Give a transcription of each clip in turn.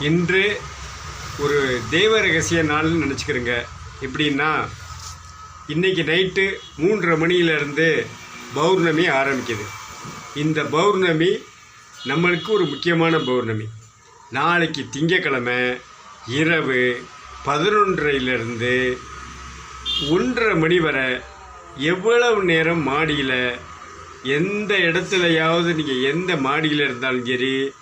இன்று ஒரு தெய்வ ரகசிய நாள்னு நினச்சிக்கிறேங்க. எப்படின்னா இன்றைக்கி நைட்டு மூன்றரை மணியிலேருந்து பௌர்ணமி ஆரம்பிக்குது. இந்த பௌர்ணமி நம்மளுக்கு ஒரு முக்கியமான பௌர்ணமி. நாளைக்கு திங்கக்கிழமை இரவு பதினொன்றையிலிருந்து ஒன்றரை மணி வரை எவ்வளவு நேரம் மாடியில் எந்த இடத்துலையாவது நீங்கள் எந்த மாடியில் இருந்தாலும் சரி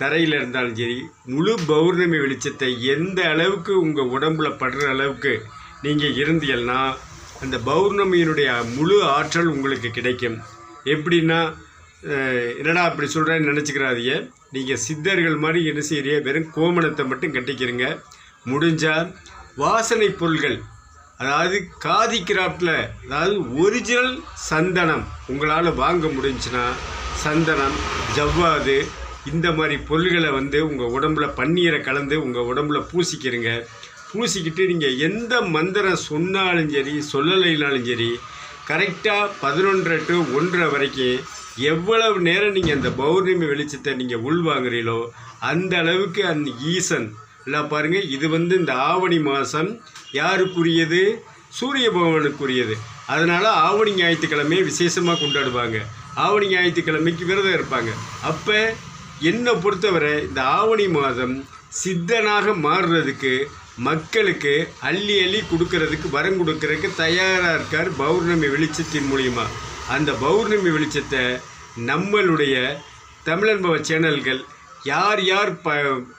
தரையில் இருந்தாலும் சரி முழு பௌர்ணமி வெளிச்சத்தை எந்த அளவுக்கு உங்கள் உடம்புல படுற அளவுக்கு நீங்கள் இருந்தீங்கன்னா அந்த பௌர்ணமியினுடைய முழு ஆற்றல் உங்களுக்கு கிடைக்கும். எப்படின்னா என்னடா அப்படி சொல்கிறேன்னு நினச்சிக்கிறாதீங்க. நீங்கள் சித்தர்கள் மாதிரி என்ன செய்கிறிய வெறும் கோமணத்தை மட்டும் கட்டிக்கிறீங்க. முடிஞ்சால் வாசனை பொருள்கள் அதாவது காதி கிராஃப்டில் அதாவது ஒரிஜினல் சந்தனம் உங்களால் வாங்க முடிஞ்சுன்னா சந்தனம் ஜவ்வாது இந்த மாதிரி பொருள்களை வந்து உங்கள் உடம்புல பன்னீரை கலந்து உங்கள் உடம்புல பூசிக்கிறீங்க. பூசிக்கிட்டு நீங்கள் எந்த மந்திரம் சொன்னாலும் சரி சொல்லலைனாலும் சரி கரெக்டாக பதினொன்றரை டு ஒன்றரை வரைக்கும் எவ்வளவு நேரம் நீங்கள் அந்த பௌர்ணமி வெளிச்சத்தை நீங்கள் உள்வாங்குறீங்களோ அந்த அளவுக்கு அந்த ஈசன். எல்லாம் பாருங்கள் இது வந்து இந்த ஆவணி மாதம் யாருக்குரியது? சூரிய பகவானுக்குரியது. அதனால் ஆவணி ஞாயிற்றுக்கிழமையை விசேஷமாக கொண்டாடுவாங்க. ஆவணி ஞாயிற்றுக்கிழமைக்கு விரதம் இருப்பாங்க. அப்போ என்னை பொறுத்தவரை இந்த ஆவணி மாதம் சித்தனாக மாறுறதுக்கு மக்களுக்கு அள்ளி அள்ளி கொடுக்கறதுக்கு வரம் கொடுக்கறதுக்கு தயாராக இருக்கார் பௌர்ணமி வெளிச்சத்தின் மூலிமா அந்த பௌர்ணமி வெளிச்சத்தை நம்மளுடைய தமிழன்பவ சேனல்கள் யார் யார் ப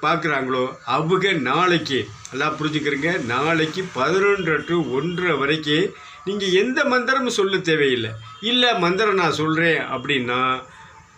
பார்க்குறாங்களோ அவங்க நாளைக்கு எல்லாம் புரிஞ்சுக்கிறீங்க நாளைக்கு பதினொன்று டு ஒன்றரை வரைக்கும் நீங்கள் எந்த மந்திரமும் சொல்ல தேவையில்லை. இல்லை மந்திரம் நான் சொல்கிறேன் அப்படின்னா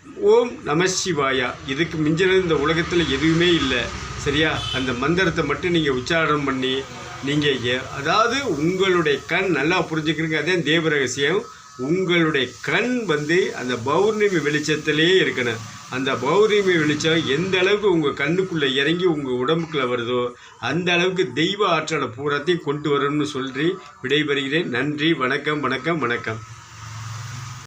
ஓம் நம சிவாயா. இதுக்கு மிஞ்சினது இந்த உலகத்தில் எதுவுமே இல்லை. சரியா? அந்த மந்திரத்தை மட்டும் நீங்கள் உச்சாரணம் பண்ணி நீங்கள் அதாவது உங்களுடைய கண் நல்லா புரிஞ்சுக்கிறீங்க. அதே தேவ ரகசியம். உங்களுடைய கண் வந்து அந்த பௌர்ணமி வெளிச்சத்திலே இருக்கணும். அந்த பௌர்ணமி வெளிச்சம் எந்த அளவுக்கு உங்கள் கண்ணுக்குள்ளே இறங்கி உங்கள் உடம்புக்குள்ளே வருதோ அந்த அளவுக்கு தெய்வ ஆற்றலை பூராத்தையும் கொண்டு வரணும்னு சொல்லி விடைபெறுகிறேன். நன்றி வணக்கம் வணக்கம் வணக்கம்.